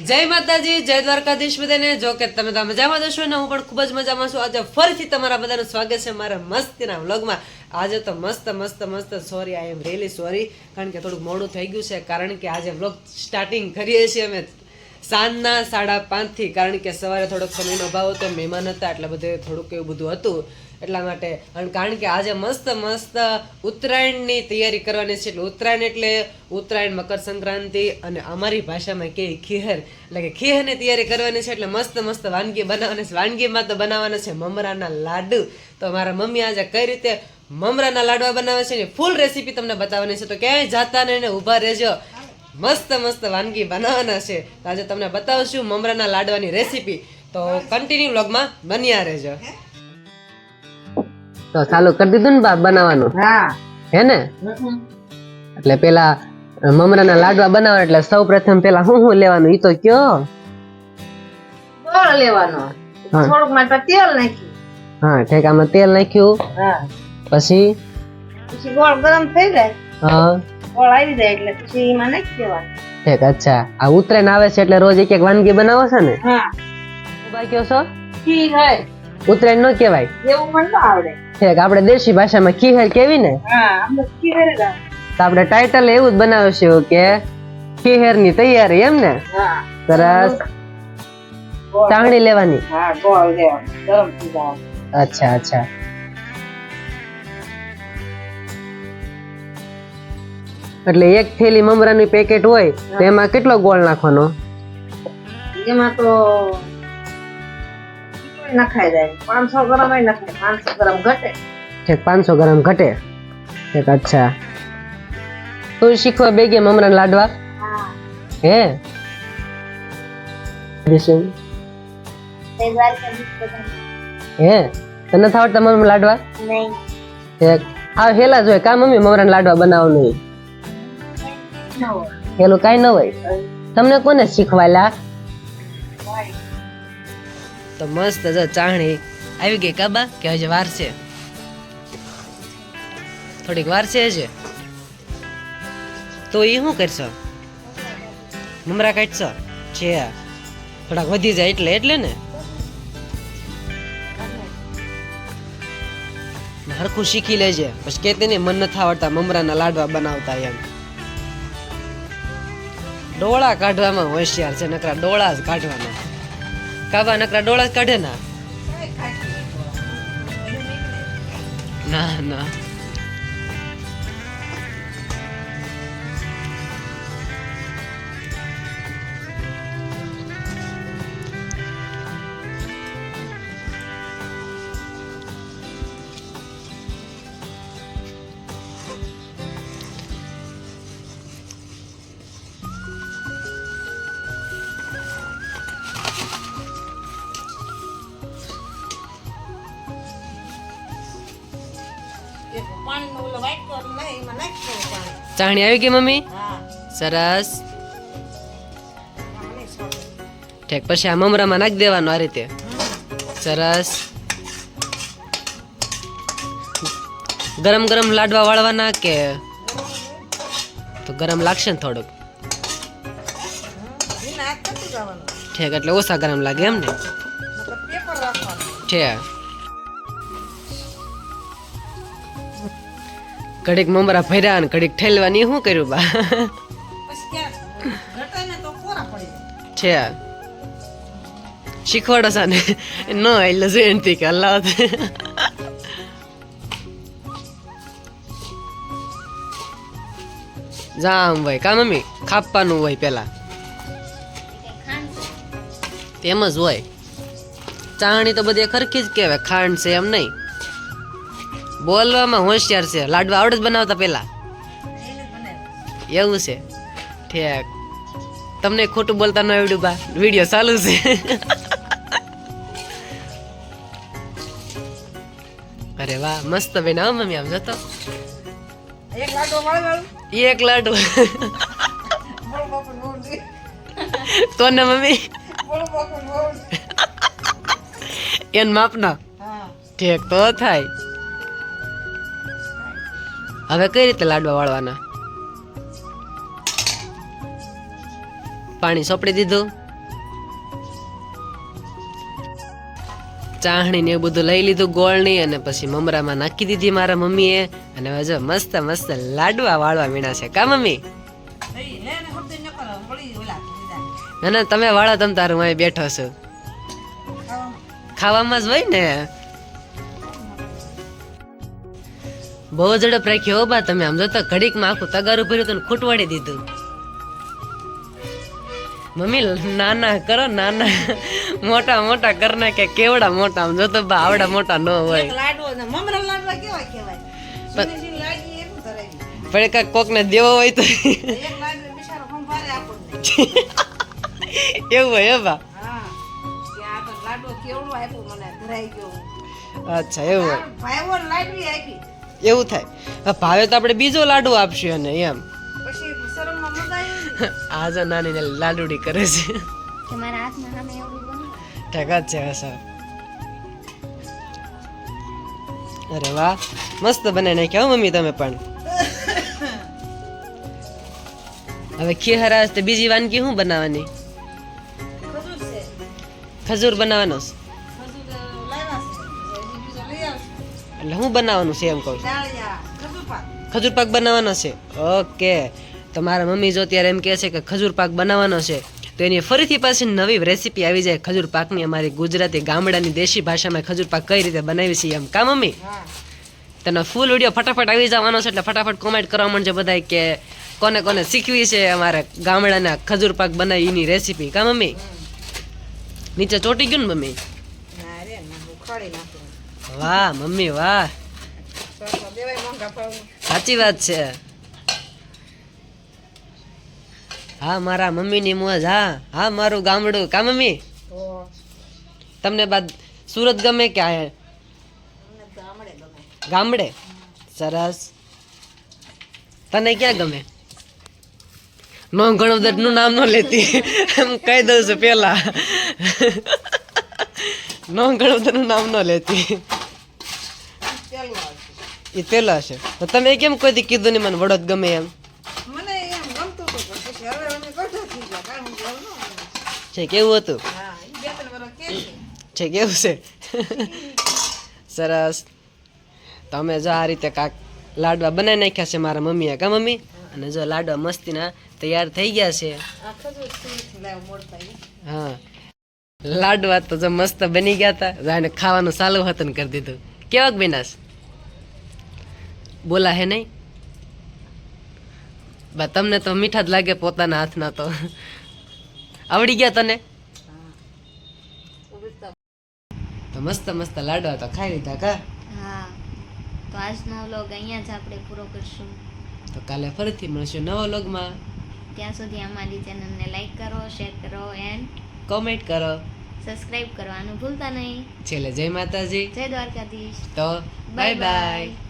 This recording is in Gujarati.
જય માતાજી, જય દ્વારકાધીશ બધાને. જો કે તમે તો મજામાં જશો ને હું પણ ખૂબ જ મજામાં છું. આજે ફરીથી તમારા બધાનું સ્વાગત છે મારા મસ્તીના વ્લોગમાં. આજે તો મસ્ત મસ્ત મસ્ત. Sorry I am really sorry કારણ કે થોડુંક મોડું થઈ ગયું છે, કારણ કે આજે વ્લોગ સ્ટાર્ટિંગ કરીએ છીએ અમે સાંજના સાડા પાંચથી. કારણ કે સવારે થોડોક સમયનો અભાવ હતો, મહેમાન હતા, એટલે બધે થોડુંક એવું બધું હતું. એટલા માટે. અને કારણ કે આજે મસ્ત મસ્ત ઉત્તરાયણની તૈયારી કરવાની છે. એટલે ઉત્તરાયણ એટલે ઉત્તરાયણ, મકર સંક્રાંતિ અને અમારી ભાષામાં કે ખીહર. એટલે કે ખીહરની તૈયારી કરવાની છે. એટલે મસ્ત મસ્ત વાનગી બનાવવાની છે. વાનગીમાં તો બનાવવાના છે મમરાના લાડુ. તો મારા મમ્મી આજે કઈ રીતે મમરાના લાડવા બનાવે છે ને ફૂલ રેસીપી તમને બતાવવાની છે. તો ક્યાંય જાતા ને ઊભા રહેજો. મસ્ત મસ્ત વાનગી બનાવવાના છે. આજે તમને બતાવશું મમરાના લાડવાની રેસીપી તો કન્ટિન્યુ બ્લોગમાં બન્યા રહેજો. તો ચાલુ કરી દીધું ને બા બનાવવાનું? હા. હે ને? એટલે પેલા મમરાના લાડવા બનાવવા એટલે સૌ પ્રથમ પેલા શું શું લેવાનું? ઈ તો કયો? ગોળ લેવાનો? થોડુંક માટે તેલ નાખ્યું. હા ઠેકામાં તેલ નાખ્યું. હા. પછી? પછી ગોળ ગરમ થઈ જાય. હા. ગોળ આવી જાય એટલે પછી એમાં નાખી દેવાનું. ઠેક અચ્છા. આ ઉત્તરાયણ આવે છે એટલે રોજ એક એક વાનગી બનાવો છો ને? હા. બા કયો છો? ઉત્તરાયણ નો કહેવાય. એવું મને આવડે. ઠેક આપણે દેશી ભાષામાં ખીહર કેવી ને. તો આપણે ટાઇટલ એવું જ બનાવશું કે ખીહેરની તૈયારી એમ ને? સરસ. ગોળ લેવાની. અચ્છા અચ્છા. એટલે એક થેલી મમરાની પેકેટ હોય તો એમાં કેટલો ગોળ નાખવાનો? એમાં તો નખાઈ જાય. પાંચસો ગ્રામ નખાય. પાંચસો ગ્રામ ઘટે. ઠીક પાંચસો ગ્રામ ઘટે. ઠીક અચ્છા. તું શીખવા બે ગયા મમરા લાડવા? હે. શું હે? તને આવડતા મમ્મી લાડવા? નહીં. ઠીક આ હેલા જ કા મમ્મી મમરા લાડવા બનાવવાનું? હેલું કાંઈ ન હોય. તમને કોને શીખવાયેલા? તો મસ્ત જો ચાહણી આવી ગઈ, કાબા? કે હજી વાર છે. થોડીક વાર છે હજી. તો એ શું કરશો? નમરા કાઢશો? છે થોડાક વધી જાય એટલે એટલે ને? હરખું શીખી લેજે. પછી કે નહીં મન નથી આવડતા મમરાના લાડવા બનાવતા એમ. ડોળા કાઢવામાં હોશિયાર છે નકરા, ડોળા જ કાઢવાના. કાબા નકરા ડોળા જ કાઢે ના. ના ના. ચાણી આવી ગઈ, મમ્મી? સરસ. ઠેક, પછી આ મમરામાં નાખી દેવાનું આ રીતે. સરસ. ગરમ ગરમ લાડવા વાળવાના કે તો ગરમ લાગશે ને થોડુંક. ઠીક, એટલે ઓછા ગરમ લાગે એમ ને. ઠીક. ઘડીક મમરા ભર્યા ને ઘડીક ઠેલવાની શું કર્યું બા. છે શીખવાડો છે ને ન એટલે જયંતી કે અલ્લાહ જામ ભાઈ. કા મમ્મી? ખાપવાનું હોય પેલા. તેમ જ હોય. ચાણી તો બધી ખરખી જ કહેવાય. ખાંડ છે એમ નહીં. બોલવામાં હોશિયાર છે. લાડવા આવડે જ બનાવતા પહેલા. એવું છે. ઠેક. તમને ખોટું બોલતા ન આવડ્યું બા. વીડિયો ચાલુ છે. અરે વાહ મસ્ત બનાવો મમ્મી આમ જતો. એક લાડો એક લાડુ બોલો બાપુ બહુ દે. તો ને મમ્મી. એન માપના. ઠેક તો થાય. હવે કઈ રીતે લાડવા વાળવાના? પાણી સોપડી દીધું. ચાહણી ને એવું બધું લઈ લીધું ગોળની અને પછી મમરામાં નાખી દીધી મારા મમ્મીએ. અને હવે જો મસ્ત મસ્ત લાડવા વાળવા મીણા છે. કા મમ્મી? ના ના તમે વાળો તમ તારું અહીં બેઠો છું. ખાવામાં જ હોય ને? બહુ ઝડપ રાખ્યો બા તમે. આમ જોતા ઘડીકમાં આખું તગારું ભર્યું હતું ને ખૂટવાડી દીધું. મમ્મી નાના કરો નાના. મોટા મોટા કર નાખે કેવડા મોટા? આમ જોતો બા આવડા મોટા ન હોય. ને પણ કાંઈક કોકને દેવો હોય તો. એવું હોય બા. કે તો અચ્છા એવું હોય. એવું થાય. હવે ભાવે તો આપણે બીજો લાડુ આપશું અને એમ. આજે નાની લાડુડી કરે છે. ટકા છે સર અરે વાહ મસ્ત બનાવી નાખ્યા હો મમ્મી તમે પણ. હવે ખીહરા તે બીજી વાનગી શું બનાવવાની? ખજૂર બનાવવાનો છે. એટલે શું બનાવવાનું છે એમ કહું ખજૂર પાક. બનાવવાનો છે. ઓકે. તો મારા મમ્મી જો ત્યારે એમ કહે છે કે ખજૂર પાક બનાવવાનો છે તો એની ફરીથી પાછી નવી રેસીપી આવી જાય ખજૂર પાકની અમારી ગુજરાતી ગામડાની દેશી ભાષામાં ખજૂર પાક કઈ રીતે બનાવી છે એમ. કા મમ્મી? તને ફૂલ વીડિયો ફટાફટ આવી જવાનો છે એટલે ફટાફટ કોમેન્ટ કરવા માંડજો બધા કે કોને કોને શીખવી છે અમારે ગામડાના ખજૂર પાક બનાવી એની રેસીપી કા મમ્મી? નીચે ચોટી ગયું ને મમ્મી? વાહ, મમ્મી, વાહ. સાચી વાત છે. હા, મારા મમ્મીની મોજ, હા હા, મારું ગામડું. કા, મમ્મી? તમને બાદ સુરત ગમે કે આ ગામડે? સરસ. તને ક્યાં ગમે? નો ગણોદરનું નામ ન લેતી. એમ કહી દઉં છું પેલા. નો ગણોદરનું નામ ન લેતી. એ પેલા હશે તો તમે કેમ કોઈ દી કીધું નહીં મને વડોદ ગમે એમ? મને એમ ગમતું હતું પણ પછી હવે અમે ગઢો થઈ ગયા કારણ કે છે કેવું હતું? હા બે ત્રણ વર્ષ કે છે. કેવું છે? સરસ. તમે જો આ રીતે કાક લાડવા બનાવી નાખ્યા છે મારા મમ્મીએ. કા મમ્મી? અને જો લાડવા મસ્તીના તૈયાર થઈ ગયા છે. હા. લાડવા તો જો મસ્ત બની ગયા હતા જાણે ખાવાનું ચાલુ હતું કરી દીધું. કેવાક બેનાસ બોલા હે નહીં? બા તમને તો મીઠા જ લાગે પોતાના હાથના તો. આવડી ગયા તને? તો મસ્ત મસ્ત લાડવા તો ખાઈ લીધા કા? હા તો આજનો વ્લોગ અહીંયા જ આપણે પૂરો કરશું. તો કાલે ફરીથી મળશું નવા લોગમાં ત્યાં સુધી અમારી ચેનલને લાઈક કરો શેર કરો એન્ડ કોમેન્ટ કરો. સબસ્ક્રાઇબ કરવાનું ભૂલતા નહીં. છેલ્લે જય માતાજી. જય દ્વારકાધીશ. તો બાય બાય.